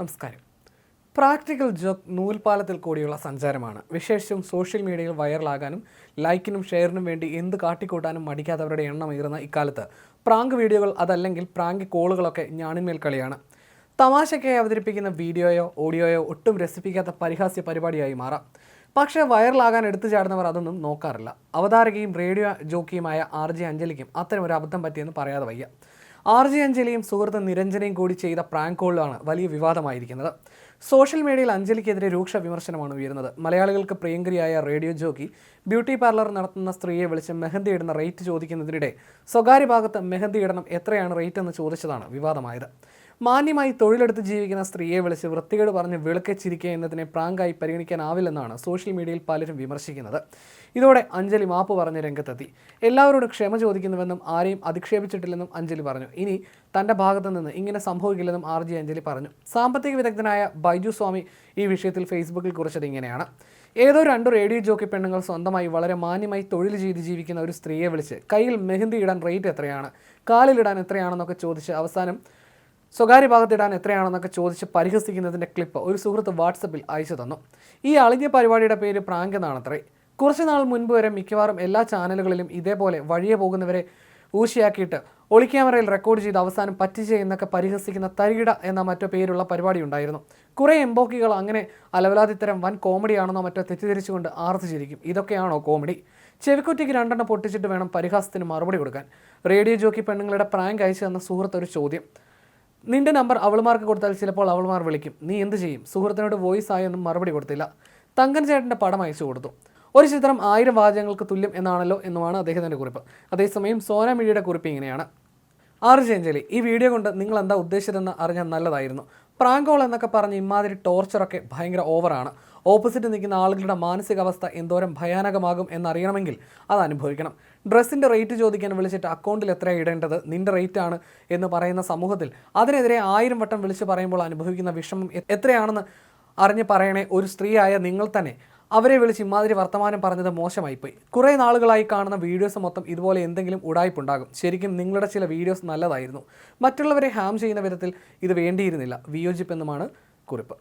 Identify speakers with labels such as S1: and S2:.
S1: നമസ്കാരം. Practical joke നൂൽപാലത്തിൽ കൂടിയുള്ള സഞ്ചാരമാണ്. വിശേഷിച്ചും സോഷ്യൽ മീഡിയയിൽ വൈറലാകാനും ലൈക്കിനും ഷെയറിനും വേണ്ടി എന്ത് കാട്ടിക്കൂട്ടാനും മടിക്കാത്തവരുടെ എണ്ണം ഏറുന്ന ഇക്കാലത്ത്. പ്രാങ്ക് വീഡിയോകൾ അതല്ലെങ്കിൽ പ്രാങ്ക് കോളുകളൊക്കെ ഞാണിന്മേൽ കളിയാണ്. തമാശയ്ക്കായി അവതരിപ്പിക്കുന്ന വീഡിയോയോ ഓഡിയോയോ ഒട്ടും രസിപ്പിക്കാത്ത പരിഹാസ്യ പരിപാടിയായി മാറാം. പക്ഷേ വൈറലാകാൻ എടുത്തു ചാടുന്നവർ അതൊന്നും നോക്കാറില്ല. അവതാരകയും റേഡിയോ ജോക്കിയുമായ ആർ ജെ അഞ്ജലിക്കും അത്തരം ഒരു അബദ്ധം പറ്റിയെന്ന് പറയാതെ വയ്യ. ആർ ജെ അഞ്ജലിയും സുഹൃത്ത് നിരഞ്ജനയും കൂടി ചെയ്ത പ്രാങ്ക് കോളിലാണ് വലിയ വിവാദമായിരിക്കുന്നത്. സോഷ്യൽ മീഡിയയിൽ അഞ്ജലിക്കെതിരെ രൂക്ഷ വിമർശനമാണ് ഉയരുന്നത്. മലയാളികൾക്ക് പ്രിയങ്കരിയായ റേഡിയോ ജോക്കി ബ്യൂട്ടി പാർലർ നടത്തുന്ന സ്ത്രീയെ വിളിച്ച് മെഹന്തി ഇടുന്ന റേറ്റ് ചോദിക്കുന്നതിനിടെ സ്വകാര്യ ഭാഗത്ത് മെഹന്തി ഇടണം എത്രയാണ് റേറ്റ് എന്ന് ചോദിച്ചതാണ് വിവാദമായത്. മാന്യമായി തൊഴിലെടുത്ത് ജീവിക്കുന്ന സ്ത്രീയെ വിളിച്ച് വൃത്തികേട് പറഞ്ഞ് വിളക്കെ ചിരിക്കുക എന്നതിനെ പ്രാങ്കായി പരിഗണിക്കാനാവില്ലെന്നാണ് സോഷ്യൽ മീഡിയയിൽ പലരും വിമർശിക്കുന്നത്. ഇതോടെ അഞ്ജലി മാപ്പ് പറഞ്ഞ് രംഗത്തെത്തി. എല്ലാവരോടും ക്ഷമ ചോദിക്കുന്നുവെന്നും ആരെയും അധിക്ഷേപിച്ചിട്ടില്ലെന്നും അഞ്ജലി പറഞ്ഞു. ഇനി തന്റെ ഭാഗത്തു നിന്ന് ഇങ്ങനെ സംഭവിക്കില്ലെന്നും ആർ ജി അഞ്ജലി പറഞ്ഞു. സാമ്പത്തിക വിദഗ്ധനായ ബൈജു സ്വാമി ഈ വിഷയത്തിൽ ഫേസ്ബുക്കിൽ കുറിച്ചത് ഇങ്ങനെയാണ്. ഏതോ രണ്ട് റേഡിയോ ജോക്കി പെണ്ണുങ്ങൾ സ്വന്തമായി വളരെ മാന്യമായി തൊഴിൽ ചെയ്ത് ജീവിക്കുന്ന ഒരു സ്ത്രീയെ വിളിച്ച് കയ്യിൽ മെഹന്തി ഇടാൻ റേറ്റ് എത്രയാണ്? കാലിലിടാൻ എത്രയാണെന്നൊക്കെ ചോദിച്ച് അവസാനം സ്വകാര്യ ഭാഗത്തിടാൻ എത്രയാണെന്നൊക്കെ ചോദിച്ച് പരിഹസിക്കുന്നതിന്റെ ക്ലിപ്പ് ഒരു സുഹൃത്ത് വാട്സപ്പിൽ അയച്ചു തന്നു. ഈ അളിഞ്ഞ പരിപാടിയുടെ പേര് പ്രാങ്ക് എന്നാണത്രേ. കുറച്ച് നാൾ മുൻപ് വരെ മിക്കവാറും എല്ലാ ചാനലുകളിലും ഇതേപോലെ വഴിയെ പോകുന്നവരെ ഊശിയാക്കിയിട്ട് ഒളിക്യാമറയിൽ റെക്കോർഡ് ചെയ്ത് അവസാനം പറ്റിച്ച് എന്നൊക്കെ പരിഹസിക്കുന്ന തരികിട എന്ന മറ്റോ പേരുള്ള പരിപാടി ഉണ്ടായിരുന്നു. കുറേ എംബോക്കികൾ അങ്ങനെ അലവലാതിത്തരം വൻ കോമഡിയാണെന്നോ മറ്റോ തെറ്റിദ്ധരിച്ചുകൊണ്ട് ആർത്തിച്ചിരിക്കും. ഇതൊക്കെയാണോ കോമഡി? ചെവിക്കുറ്റിക്ക് രണ്ടെണ്ണം പൊട്ടിച്ചിട്ട് വേണം പരിഹാസത്തിന് മറുപടി കൊടുക്കാൻ. റേഡിയോ ജോക്കി പെണ്ണുങ്ങളുടെ പ്രാങ്ക് അയച്ചു തന്ന സുഹൃത്ത് ഒരു ചോദ്യം. നിന്റെ നമ്പർ അവൾമാർക്ക് കൊടുത്താൽ ചിലപ്പോൾ അവൾമാർ വിളിക്കും. നീ എന്ത് ചെയ്യും? സുഹൃത്തിനോട് വോയിസ് ആയൊന്നും മറുപടി കൊടുത്തില്ല. തങ്കൻ ചേട്ടന്റെ പടം അയച്ചു കൊടുത്തു. ഒരു ചിത്രം ആയിരം വാചകങ്ങൾക്ക് തുല്യം എന്നാണല്ലോ എന്നുമാണ് അദ്ദേഹത്തിന്റെ കുറിപ്പ്. അതേസമയം സോന മിഴിയുടെ കുറിപ്പ് ഇങ്ങനെയാണ്. ആർജി ചേഞ്ചലി ഈ വീഡിയോ കൊണ്ട് നിങ്ങൾ എന്താ ഉദ്ദേശിച്ചതെന്ന് അറിഞ്ഞാൽ നല്ലതായിരുന്നു. പ്രാങ്കോൾ എന്നൊക്കെ പറഞ്ഞ് ഇമാതിരി ടോർച്ചറൊക്കെ ഭയങ്കര ഓവറാണ് ഓപ്പോസിറ്റ് നിൽക്കുന്ന ആളുകളുടെ മാനസികാവസ്ഥ എന്തോരം ഭയാനകമാകും എന്നറിയണമെങ്കിൽ അത് അനുഭവിക്കണം. ഡ്രസ്സിന്റെ റേറ്റ് ചോദിക്കാൻ വിളിച്ചിട്ട് അക്കൗണ്ടിൽ എത്രയാണ് ഇടേണ്ടത്? നിന്റെ റേറ്റ് ആണ് എന്ന് പറയുന്ന സമൂഹത്തിൽ അതിനെതിരെ ആയിരം വട്ടം വിളിച്ച് പറയുമ്പോൾ അനുഭവിക്കുന്ന വിഷമം എത്രയാണെന്ന് അറിഞ്ഞ് പറയണേ ഒരു സ്ത്രീയായ നിങ്ങൾ തന്നെ. അവരെ വിളിച്ച് ഇമാതിരി വർത്തമാനം പറഞ്ഞത് മോശമായിപ്പോയി. കുറേ നാളുകളായി കാണുന്ന വീഡിയോസ് മൊത്തം ഇതുപോലെ എന്തെങ്കിലും ഉടായ്പുണ്ടാകും. ശരിക്കും നിങ്ങളുടെ ചില വീഡിയോസ് നല്ലതായിരുന്നു. മറ്റുള്ളവരെ ഹാം ചെയ്യുന്ന വിധത്തിൽ ഇത് വേണ്ടിയിരുന്നില്ല. വിയോജിപ്പെന്നുമാണ് കുറിപ്പ്.